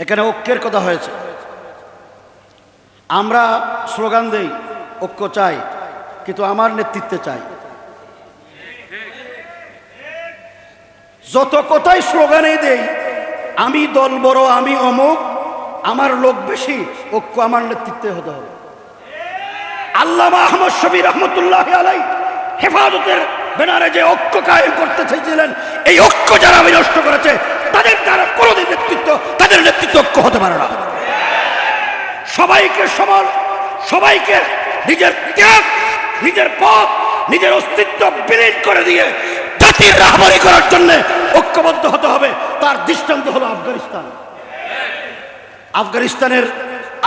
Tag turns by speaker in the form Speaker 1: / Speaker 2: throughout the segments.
Speaker 1: এখানে ঐক্যের কথা হয়েছে। আমরা স্লোগান দেই, ঐক্য চাই, কিন্তু আমার নেতৃত্বে চাই। যত কথাই স্লোগানে দেই, আমি দল বড়, আমি অমুক, আমার লোক বেশি, ঐক্য আমার নেতৃত্বে হতে হবে। আল্লামা আহমদ শবি রহমতুল্লাহ আলাই হেফাজতের ব্যানারে যে ঐক্য কায়েম করতে চেয়েছিলেন, এই ঐক্য যারা বিনষ্ট করেছে তাদের দ্বারা কোনোদিন নেতৃত্ব তাদের নেতৃত্ব ঐক্য হতে পারে না সমান সবাইকে নিজের ত্যাগ, নিজের পথ নিজের অস্তিত্ব বিলীন করে দিয়ে জাতির রাহবারি করার জন্য ঐক্যবদ্ধ হতে হবে। তার দৃষ্টান্ত হলো আফগানিস্তান। আফগানিস্তানের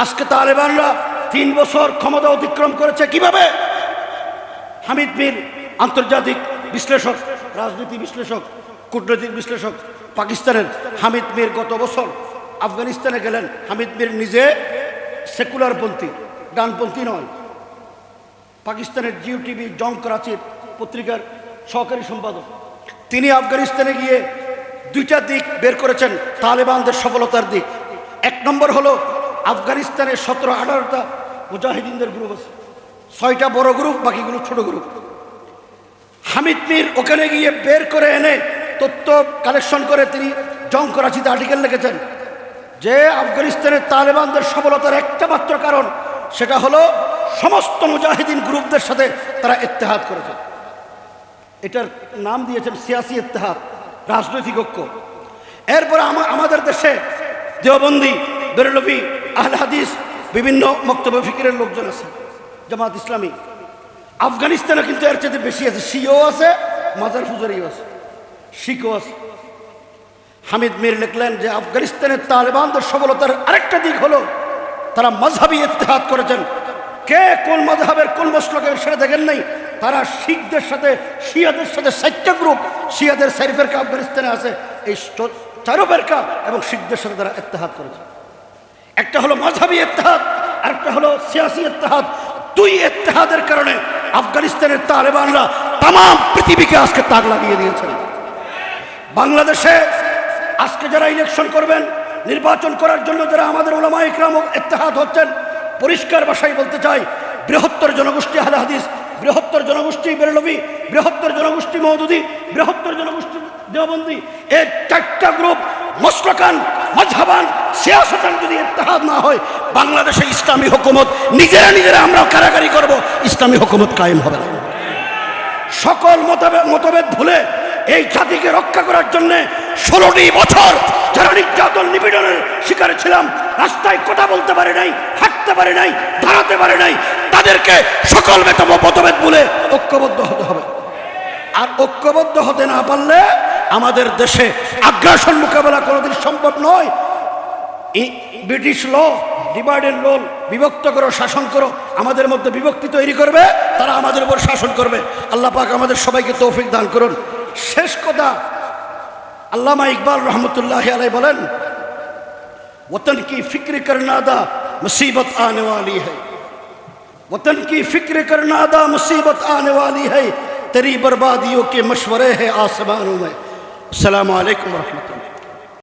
Speaker 1: আজকে তালেবানরা তিন বছর ক্ষমতা অতিক্রম করেছে কীভাবে? হামিদ মির আন্তর্জাতিক বিশ্লেষক, রাজনীতি বিশ্লেষক, কূটনৈতিক বিশ্লেষক পাকিস্তানের হামিদ মির গত বছর আফগানিস্তানে গেলেন। হামিদ মির নিজে সেকুলারপন্থী ডানপন্থী নয়। পাকিস্তানের জিও টিভি জং করাচির পত্রিকার সহকারী সম্পাদক। তিনি আফগানিস্তানে গিয়ে দুইটা দিক বের করেছেন, তালেবানদের সফলতার দিক। এক নম্বর হলো আফগানিস্তানের সতেরো, আঠারোটা মুজাহিদিনদের গ্রুপ আছে। ছয়টা বড় গ্রুপ, বাকিগুলো ছোট গ্রুপ। হামিদ মীর ওখানে গিয়ে বের করে এনে তথ্য কালেকশন করে তিনি জং করাচিতে আর্টিকেল লিখেছেন। যে আফগানিস্তানের তালেবানদের সফলতার একটা মাত্র কারণ, সেটা হলো সমস্ত মুজাহিদিন গ্রুপদের সাথে তারা ইত্তেহাদ করেছে। এটার নাম দিয়েছেন সিয়াসি ইত্তেহাদ, রাজনৈতিক ঐক্য। এরপর আমা- আমাদের দেশে দেওবন্দি, বেরলভি আহল হাদিস বিভিন্ন বক্তব্য ফিকিরের লোকজন আছে, জামাত ইসলামী। আফগানিস্তানে কিন্তু এর চেয়ে বেশি আছে, শিও আছে মাজার ফুজারিও আছে, শিখও আছে। হামিদ মীর লিখলেন যে আফগানিস্তানের তালেবানদের সফলতার আরেকটা দিক হলো, তারা মজহাবি ইত্তেহাদ করেছেন। কে কোন মজহাবের কোন মশলকে সেটা দেখেন নাই? তারা শিখদের সাথে, শিয়াদের সাথে সাইটটা গ্রুপ, শিয়াদের চারি ফেরকা আফগানিস্তানে আছে, এই চারো ফেরকা এবং শিখদের সাথে তারা ইত্তেহাদ করেছে একটা হলো মাঝহাবি ইত্তেহাদ, আরেকটা হলো সিয়াসি ইত্তেহাদ। দুই ইত্তেহাদের কারণে আফগানিস্তানের তালেবানরা তাম পৃথিবীকে আজকে তাক লাগিয়ে দিয়েছেন। বাংলাদেশে আজকে যারা ইলেকশন করবেন, নির্বাচন করার জন্য যারা আমাদের ওলামা ইকরাম ইত্তেহাদ হচ্ছেন, পরিষ্কার ভাষায় বলতে চাই, বৃহত্তর জনগোষ্ঠী আহলে হাদিস, বৃহত্তর জনগোষ্ঠী বেরলবি, বৃহত্তর জনগোষ্ঠী মৌদুদি বৃহত্তর জনগোষ্ঠী দেওবন্দি এর চারটা গ্রুপ মসলকান মজহাবান সিয়াসতান যদি ইত্তেহাদ না হয়, বাংলাদেশে ইসলামী হুকুমত, নিজেরা নিজেরা আমরা কারাগারি করব, ইসলামী হুকুমত কায়েম হবে না। সকল মতভেদ ভুলে এই জাতিকে রক্ষা করার জন্য ষোলোটি বছর যারা নির্যাতন নিপীড়নের শিকার ছিলাম, রাস্তায় কথা বলতে পারে নাই, হাঁটতে পারে নাই, দাঁড়াতে পারে নাই, তাদেরকে সকল মেতম মতভেদ বলে ঐক্যবদ্ধ হতে হবে। আর ঐক্যবদ্ধ হতে না পারলে আমাদের দেশে আগ্রাসন মোকাবেলা কোনোদিন সম্ভব নয়। ব্রিটিশ ল, ডিভাইডেড লোল বিভক্ত করো, শাসন করো, আমাদের মধ্যে বিভক্তি তৈরি করবে, তারা আমাদের উপর শাসন করবে। আল্লাহ পাক আমাদের সবাইকে তৌফিক দান করুন। শেষ কথা علامہ اقبال رحمت اللہ علیہ بلن وطن کی فکر کرنا دا مصیبت آنے والی ہے۔ وطن کی فکر کرنا دا مصیبت آنے والی ہے۔ تری بربادیوں کے مشورے ہیں آسمانوں میں۔ السلام علیکم ورحمت اللہ۔